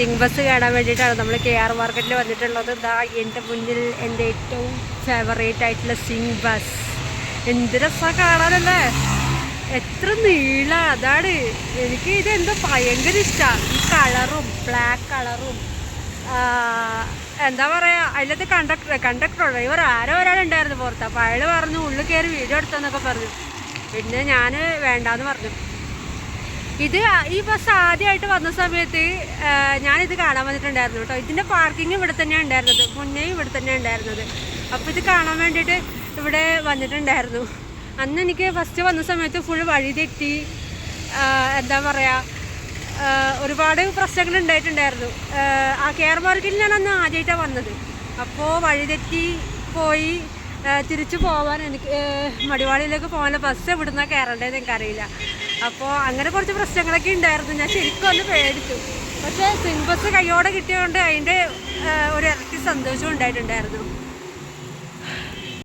Singh bus കാണാൻ വേണ്ടിയിട്ടാണ് നമ്മൾ കെ ആർ മാർക്കറ്റിൽ വന്നിട്ടുള്ളത്. ദാ എന്റെ മുന്നിൽ എന്റെ ഏറ്റവും ഫേവറേറ്റ് ആയിട്ടുള്ള സിംഗ് ബസ് എന്ത് രസമാണ് കാണാനല്ലേ? എത്ര നീള അതാണ്. എനിക്ക് ഇത് എന്തോ ഭയങ്കര ഇഷ്ടമാണ് ഈ കളറും ബ്ലാക്ക് കളറും എന്താ പറയുക അതിലത്തെ കണ്ടക്ടർ കണ്ടക്ടർ ഡ്രൈവർ ആരോ ഒരാളുണ്ടായിരുന്നു പുറത്ത്. അപ്പോൾ അയാൾ പറഞ്ഞു ഉള്ളിൽ കയറി വീഡിയോ എടുത്തെന്നൊക്കെ പറഞ്ഞു. പിന്നെ ഞാൻ വേണ്ടാന്ന് പറഞ്ഞു. ഇത് ഈ ബസ് ആദ്യമായിട്ട് വന്ന സമയത്ത് ഞാനിത് കാണാൻ വന്നിട്ടുണ്ടായിരുന്നു കേട്ടോ. ഇതിന്റെ പാർക്കിംഗ് ഇവിടെ തന്നെയാണ് ഉണ്ടായിരുന്നത്. മുന്നേ ഇവിടെ തന്നെ ഉണ്ടായിരുന്നത്. അപ്പോൾ ഇത് കാണാൻ വേണ്ടിയിട്ട് ഇവിടെ വന്നിട്ടുണ്ടായിരുന്നു. അന്ന് എനിക്ക് ഫസ്റ്റ് വന്ന സമയത്ത് ഫുൾ വഴി തെറ്റി എന്താ പറയുക ഒരുപാട് പ്രശ്നങ്ങൾ ഉണ്ടായിട്ടുണ്ടായിരുന്നു. ആ, കെയർ മാർക്കറ്റിൽ ഞാൻ അന്ന് ആദ്യമായിട്ടാണ് വന്നത്. അപ്പോൾ വഴി തെറ്റി പോയി തിരിച്ചു പോകാൻ എനിക്ക് മടിവാളിയിലേക്ക് പോകാനുള്ള ബസ് എവിടുന്നാണ് കയറേണ്ടതെന്ന് എനിക്കറിയില്ല. അപ്പോൾ അങ്ങനെ കുറച്ച് പ്രശ്നങ്ങളൊക്കെ ഉണ്ടായിരുന്നു. ഞാൻ ശരിക്കും ഒന്ന് പേടിച്ചു. പക്ഷേ സിംബസ് ബസ് കൈയോടെ കിട്ടിയതുകൊണ്ട് അതിന്റെ ഒരു ഇരട്ടി സന്തോഷം ഉണ്ടായിട്ടുണ്ടായിരുന്നു.